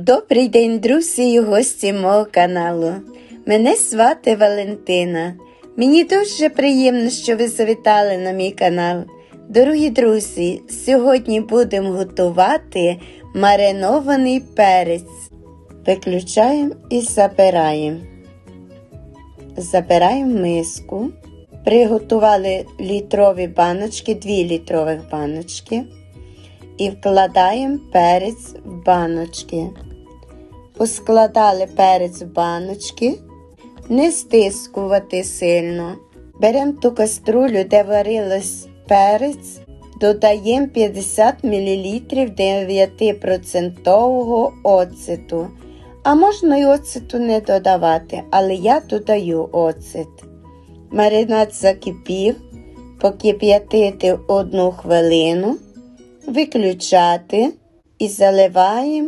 Добрий день, друзі і гості мого каналу. Мене звати Валентина. Мені дуже приємно, що ви завітали на мій канал. Дорогі друзі, сьогодні будемо готувати маринований перець. Виключаємо і забираємо. Забираємо миску. Приготували літрові баночки, 2 літрових баночки. І вкладаємо перець в баночки. Поскладали перець в баночки, не стискувати сильно. Беремо ту каструлю, де варилось перець, додаємо 50 мл 9% оцету. А можна й оцету не додавати, але я додаю оцет. Маринад закипів, покип'ятити одну хвилину, виключати і заливаємо